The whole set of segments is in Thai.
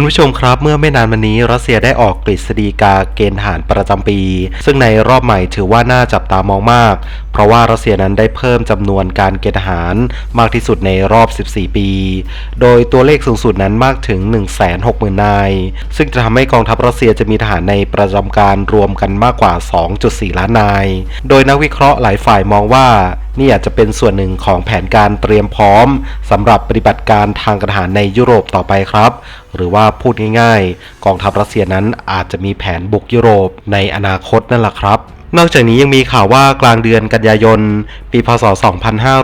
คุณผู้ชมครับเมื่อไม่นานมานี้รัสเซียได้ออกกฤษฎีกาเกณฑ์ทหารประจำปี ซึ่งในรอบใหม่ถือว่าน่าจับตามองมาก เพราะว่ารัสเซียนั้นได้เพิ่มจำนวนการเกณฑ์ทหารมากที่สุดในรอบ 14 ปี โดยตัวเลขสูงสุดนั้นมากถึง 160,000 นาย ซึ่งจะทำให้กองทัพรัสเซียจะมีทหารในประจำการรวมกันมากกว่า 2.4 ล้านนาย โดยนักวิเคราะห์หลายฝ่ายมองว่า นี่อาจจะเป็นส่วนหนึ่งของแผนการเตรียมพร้อมสำหรับปฏิบัติการทางการทหารในยุโรปต่อไปครับ หรือว่าพูดง่ายๆ กองทัพรัสเซียนั้นอาจจะมีแผนบุกยุโรปในอนาคตนั่นแหละครับนอกจากนี้ยังมีข่าวว่ากลางเดือนกันยายน ปีพศ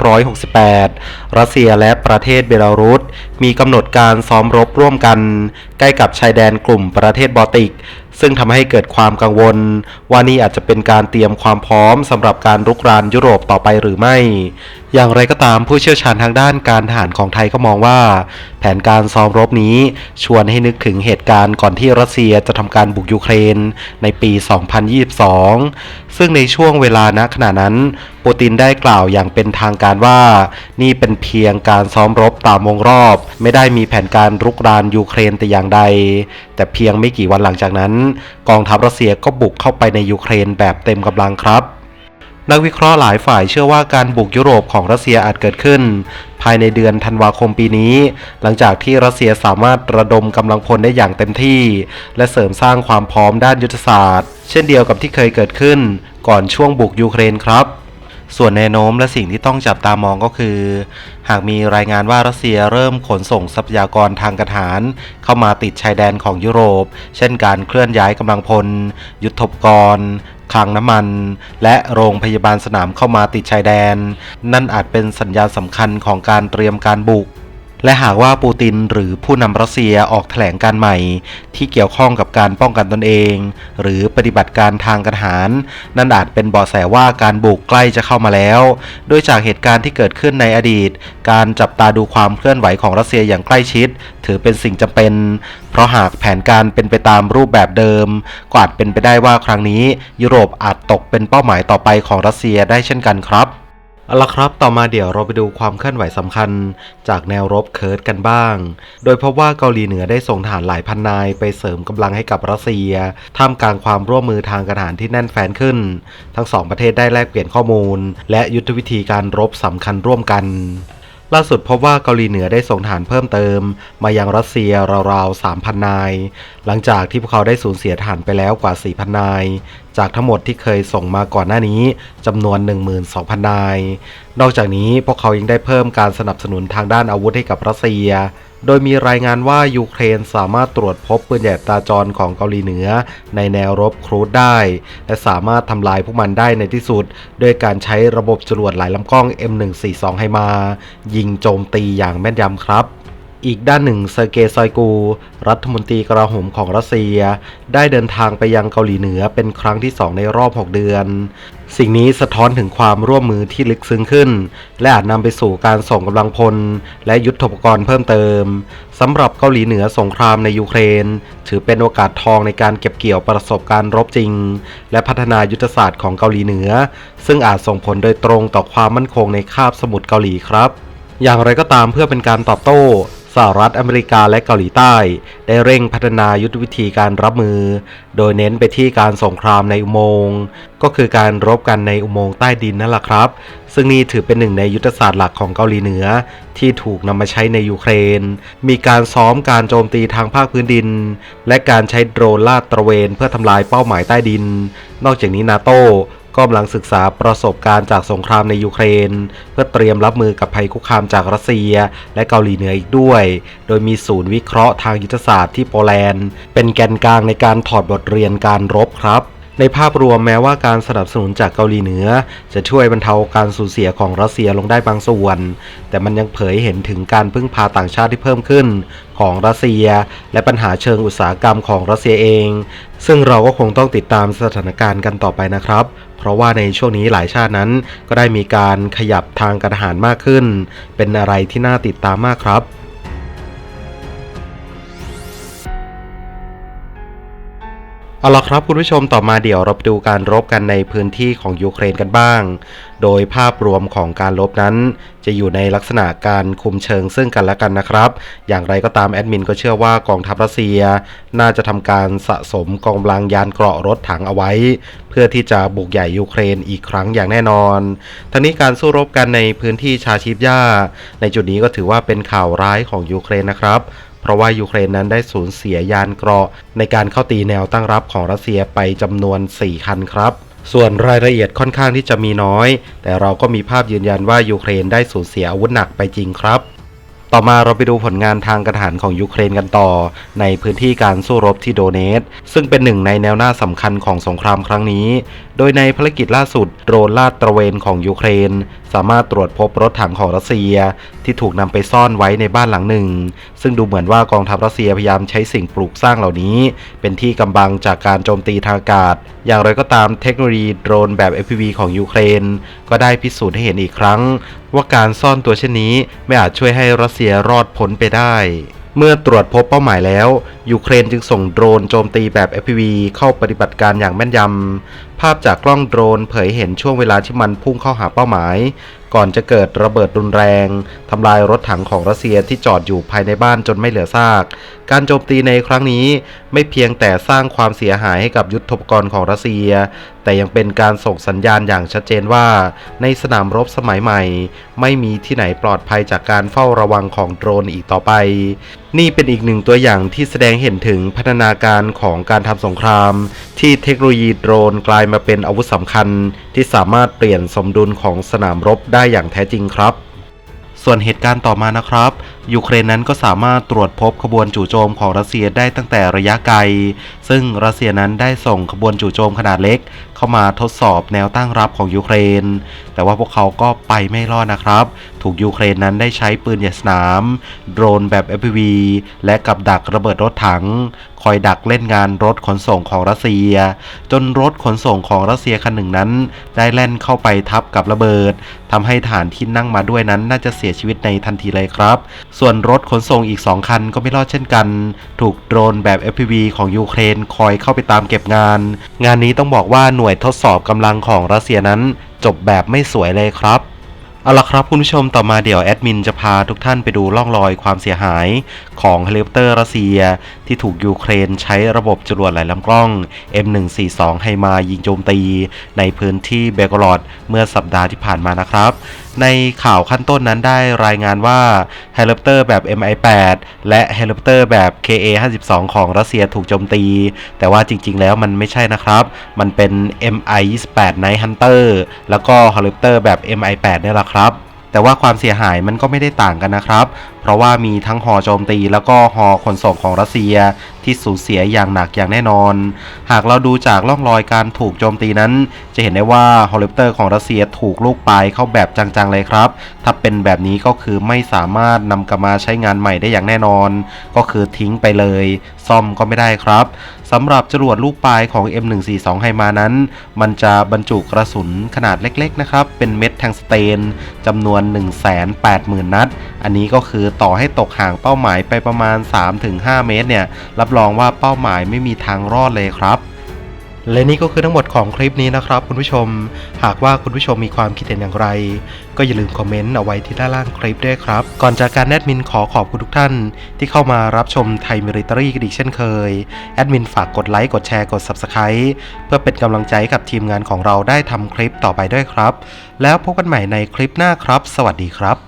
2568 รัสเซียและประเทศเบลารุสมีกำหนดการซ้อมรบร่วมกัน ใกล้กับชายแดนกลุ่มประเทศบอลติก ซึ่งทำให้เกิดความกังวล ว่านี่อาจจะเป็นการเตรียมความพร้อมสำหรับการรุกรานยุโรปต่อไปหรือไม่ อย่างไรก็ตามผู้เชี่ยวชาญทางด้านการทหารของไทยก็มองว่า แผนการซ้อมรบนี้ชวนให้นึกถึงเหตุการณ์ก่อนที่รัสเซียจะทำการบุกยูเครนในปี 2022 ซึ่งในช่วงเวลาณขณะนั้นปูตินได้กล่าวอย่างเป็นทางการว่า นี่เป็นเพียงการซ้อมรบตามวงรอบ ไม่ได้มีแผนการรุกรานยูเครนแต่อย่างใดแต่เพียงไม่กี่วันหลังจากนั้น กองทัพรัสเซียก็บุกเข้าไปในยูเครนแบบเต็มกำลังครับนักวิเคราะห์หลายฝ่ายเชื่อว่าการบุกยุโรปของรัสเซียอาจเกิดขึ้น ภายในเดือนธันวาคมปีนี้ หลังจากที่รัสเซียสามารถระดมกำลังพลได้อย่างเต็มที่ และเสริมสร้างความพร้อมด้านยุทธศาสตร์ เช่นเดียวกับที่เคยเกิดขึ้น ก่อนช่วงบุกยูเครนครับ ส่วนแนวโน้มและสิ่งที่ต้องจับตามองก็คือ หากมีรายงานว่ารัสเซียเริ่มขนส่งทรัพยากรทางกระหารเข้ามาติดชายแดนของยุโรป เช่นการเคลื่อนย้ายกำลังพล ยุทธปกรณ์คลังน้ำมัน และโรงพยาบาลสนามเข้ามาติดชายแดน นั่นอาจเป็นสัญญาณสำคัญของการเตรียมการบุก และหากว่าปูตินหรือผู้นำรัสเซียออกแถลงการใหม่ ที่เกี่ยวข้องกับการป้องกันตนเอง หรือปฏิบัติการทางการทหาร นั่นอาจเป็นเบาะแสว่าการบุกใกล้จะเข้ามาแล้ว โดยจากเหตุการณ์ที่เกิดขึ้นในอดีต การจับตาดูความเคลื่อนไหวของรัสเซียอย่างใกล้ชิด ถือเป็นสิ่งจำเป็น เพราะหากแผนการเป็นไปตามรูปแบบเดิมก็อาจเป็นไปได้ว่าครั้งนี้ ยุโรปอาจตกเป็นเป้าหมายต่อไปของรัสเซียได้เช่นกันครับ เอาละครับ ต่อมาเดี๋ยวเราไปดูความเคลื่อนไหวสำคัญ จากแนวรบเคิร์ดกันบ้าง โดยพบว่าเกาหลีเหนือได้ส่งทหารหลายพันนายไปเสริมกำลังให้กับรัสเซีย ท่ามกลางความร่วมมือทางการทหารที่แน่นแฟ้นขึ้น ทั้งสองประเทศได้แลกเปลี่ยนข้อมูล และยุทธวิธีการรบสำคัญร่วมกัน ล่าสุดพบว่าเกาหลีเหนือได้ส่งฐานเพิ่มเติม มายังรัสเซียราวๆ 3,000 นาย หลังจากที่พวกเขาได้สูญเสียฐานไปแล้วกว่า 4,000 นาย จากทั้งหมดที่เคยส่งมาก่อนหน้านี้จำนวน 12,000 นาย นอกจากนี้พวกเขายังได้เพิ่มการสนับสนุนทางด้านอาวุธให้กับรัสเซีย โดยมีรายงานว่ายูเครนสามารถตรวจพบปืนใหญ่ตาจรของเกาหลีเหนือ ในแนวรบครูดได้ และสามารถทำลายพวกมันได้ในที่สุดด้วยการใช้ระบบจรวดหลายลำกล้อง M142 ให้มา ยิงโจมตีอย่างแม่นยำครับ อีกด้านหนึ่งเซอร์เกย์ซอยกู รัฐมนตรีกลาโหมของรัสเซีย ได้เดินทางไปยังเกาหลีเหนือเป็นครั้งที่ 2 ในรอบ 6 เดือน สิ่งนี้สะท้อนถึงความร่วมมือที่ลึกซึ้งขึ้น และอาจนำไปสู่การส่งกำลังพล และยุทธปกรณ์เพิ่มเติมสำหรับเกาหลีเหนือสงครามในยูเครน ถือเป็นโอกาสทองในการเก็บเกี่ยวประสบการณ์รบจริง และพัฒนายุทธศาสตร์ของเกาหลีเหนือ ซึ่งอาจส่งผลโดยตรงต่อความมั่นคงในคาบสมุทรเกาหลีครับอย่างไรก็ตามเพื่อเป็นการตอบโต้ สหรัฐอเมริกาและเกาหลีใต้ ได้เร่งพัฒนายุทธวิธีการรับมือ โดยเน้นไปที่การสงครามในอุโมงค์ก็คือการรบกันในอุโมงค์ใต้ดินนั่นแหละครับ ซึ่งนี่ถือเป็นหนึ่งในยุทธศาสตร์หลักของเกาหลีเหนือ ที่ถูกนำมาใช้ในยูเครน มีการซ้อมการโจมตีทางภาคพื้นดิน และการใช้โดรนลาดตระเวนเพื่อทำลายเป้าหมายใต้ดิน นอกจากนี้นาโต้ ก็กำลังศึกษาประสบการณ์จากสงครามในยูเครน เพื่อเตรียมรับมือกับภัยคุกคามจากรัสเซีย และเกาหลีเหนืออีกด้วย โดยมีศูนย์วิเคราะห์ทางยุทธศาสตร์ที่โปแลนด์ เป็นแกนกลางในการถอดบทเรียนการรบครับ ในภาพรวมแม้ว่าการสนับสนุนจากเกาหลีเหนือ จะช่วยบรรเทาการสูญเสียของรัสเซียลงได้บางส่วน แต่มันยังเผยเห็นถึงการพึ่งพาต่างชาติที่เพิ่มขึ้นของรัสเซีย และปัญหาเชิงอุตสาหกรรมของรัสเซียเอง ซึ่งเราก็คงต้องติดตามสถานการณ์กันต่อไปนะครับ เพราะว่าในช่วงนี้หลายชาตินั้น ก็ได้มีการขยับทางการทหารมากขึ้น เป็นอะไรที่น่าติดตามมากครับ เอาละครับคุณผู้ชมต่อมาเดี๋ยวเราไปดูการรบกันในพื้นที่ของยูเครนกันบ้าง โดยภาพรวมของการรบนั้น จะอยู่ในลักษณะการคุมเชิงซึ่งกันและกันนะครับ อย่างไรก็ตามแอดมินก็เชื่อว่ากองทัพรัสเซีย น่าจะทำการสะสมกองกำลังยานเกราะรถถังเอาไว้ เพื่อที่จะบุกใหญ่ยูเครนอีกครั้งอย่างแน่นอนทั้งนี้การสู้รบกันในพื้นที่ชาชิปย่าในจุดนี้ก็ถือว่าเป็นข่าวร้ายของยูเครนนะครับ เพราะว่ายูเครนนั้นได้สูญเสียยานเกราะ ในการเข้าตีแนวตั้งรับของรัสเซียไปจำนวน 4 คันครับส่วนรายละเอียดค่อนข้างที่จะมีน้อย แต่เราก็มีภาพยืนยันว่ายูเครนได้สูญเสียอาวุธหนักไปจริงครับ ต่อมาเราไปดูผลงานทางกระฐานของยูเครนกันต่อ ในพื้นที่การสู้รบที่โดเนตซึ่งเป็นหนึ่งในแนวหน้าสำคัญของสงครามครั้งนี้ โดยในภารกิจล่าสุดโดรนลาดตระเวนของยูเครน สามารถตรวจพบรถถังของรัสเซียที่ถูกนำไปซ่อนไว้ในบ้านหลังหนึ่ง ซึ่งดูเหมือนว่ากองทัพรัสเซียพยายามใช้สิ่งปลูกสร้างเหล่านี้ เป็นที่กำบังจากการโจมตีทางอากาศ อย่างไรก็ตามเทคโนโลยีโดรนแบบ FPV ของยูเครน ก็ได้พิสูจน์ให้เห็นอีกครั้ง ว่าการซ่อนตัวเช่นนี้ไม่อาจช่วยให้รัสเซียรอดพ้นไปได้เมื่อตรวจพบเป้าหมายแล้ว ยูเครนจึงส่งโดรนโจมตีแบบ FPV เข้าปฏิบัติการอย่างแม่นยำภาพจากกล้องโดรนเผยเห็นช่วงเวลาที่มันพุ่งเข้าหาเป้าหมาย ก่อนจะเกิดระเบิดรุนแรงทำลายรถถังของรัสเซียที่จอดอยู่ภายในบ้านจนไม่เหลือซาก การโจมตีในครั้งนี้ไม่เพียงแต่สร้างความเสียหายให้กับยุทธปกรณ์ของรัสเซีย แต่ยังเป็นการส่งสัญญาณอย่างชัดเจนว่า ในสนามรบสมัยใหม่ ไม่มีที่ไหนปลอดภัยจากการเฝ้าระวังของโดรนอีกต่อไป นี่เป็นอีกหนึ่งตัวอย่างที่แสดงเห็นถึงพัฒนาการของการทำสงคราม ที่เทคโนโลยีโดรนกลายมาเป็นอาวุธสำคัญ ที่สามารถเปลี่ยนสมดุลของสนามรบได้อย่างแท้จริงครับ ส่วนเหตุการณ์ต่อมานะครับ ยูเครนนั้นก็สามารถตรวจพบขบวนจู่โจมของรัสเซียได้ตั้งแต่ระยะไกลซึ่งรัสเซียนั้นได้ส่งขบวนจู่โจมขนาดเล็ก เข้ามาทดสอบแนวตั้งรับของยูเครน แต่ว่าพวกเขาก็ไปไม่รอดนะครับ ถูกยูเครนนั้นได้ใช้ปืนใหญ่สนาม โดรนแบบ FPV และกับดักระเบิดรถถัง คอยดักเล่นงานรถขนส่งของรัสเซีย จนรถขนส่งของรัสเซียคันหนึ่งนั้น ได้แล่นเข้าไปทับกับระเบิดทำให้ฐานที่นั่งมาด้วยนั้นน่าจะเสียชีวิตในทันทีเลยครับ ส่วนรถขนส่งอีก 2 คันก็ไม่รอดเช่นกัน ถูกโดรนแบบ FPV ของยูเครนคอยเข้าไปตามเก็บงาน งานนี้ต้องบอกว่าหน่วยทดสอบกำลังของรัสเซียนั้น จบแบบไม่สวยเลยครับ เอาละครับคุณผู้ชมต่อมาเดี๋ยวแอดมินจะพาทุกท่านไปดูร่องรอยความเสียหายของเฮลิคอปเตอร์รัสเซีย ที่ถูกยูเครนใช้ระบบจรวดหลายลำกล้อง M142 ให้มายิงโจมตี ในพื้นที่เบกรอดเมื่อสัปดาห์ที่ผ่านมานะครับ ในข่าวขั้นต้นนั้นได้รายงานว่าเฮลิคอปเตอร์แบบ MI8 และเฮลิคอปเตอร์แบบ KA52 ของรัสเซียถูกโจมตี แต่ว่าจริง ๆ แล้วมันไม่ใช่นะครับ มันเป็น MI28 Night Hunter แล้วก็เฮลิคอปเตอร์แบบ MI8 นี่แหละครับ แต่ว่าความเสียหายมันก็ไม่ได้ต่างกันนะครับ เพราะว่ามีทั้งหอโจมตีแล้วก็หอขนส่งของรัสเซีย ที่สูญเสียอย่างหนักอย่างแน่นอน หากเราดูจากร่องรอยการถูกโจมตีนั้น จะเห็นได้ว่าเฮลิคอปเตอร์ของรัสเซียถูกลูกปลายเข้าแบบจังๆเลยครับ ถ้าเป็นแบบนี้ก็คือไม่สามารถนำกลับมาใช้งานใหม่ได้อย่างแน่นอน ก็คือทิ้งไปเลย ซ่อมก็ไม่ได้ครับสำหรับจรวดลูกปลายของ M142 ไฮมานั้น มันจะบรรจุกระสุนขนาดเล็กๆนะครับ เป็นเม็ดแทงสเตนจำนวน 180,000 นัด อันนี้ก็คือต่อให้ตกห่างเป้าหมายไปประมาณ 3-5 เมตรเนี่ย รับรองว่าเป้าหมายไม่มีทางรอดเลยครับและนี่ก็คือทั้งหมดของคลิปนี้นะครับคุณผู้ชม หากว่าคุณผู้ชมมีความคิดเห็นอย่างไร ก็อย่าลืมคอมเมนต์เอาไว้ที่ด้านล่างคลิปด้วยครับ ก่อนจากการแอดมินขอขอบคุณทุกท่าน ที่เข้ามารับชมไทยมิริตอรี่กันอีกเช่นเคย แอดมินฝากกดไลค์กดแชร์กด Subscribe เพื่อเป็นกำลังใจกับทีมงานของเราได้ทำคลิปต่อไปด้วยครับ แล้วพบกันใหม่ในคลิปหน้าครับ สวัสดีครับ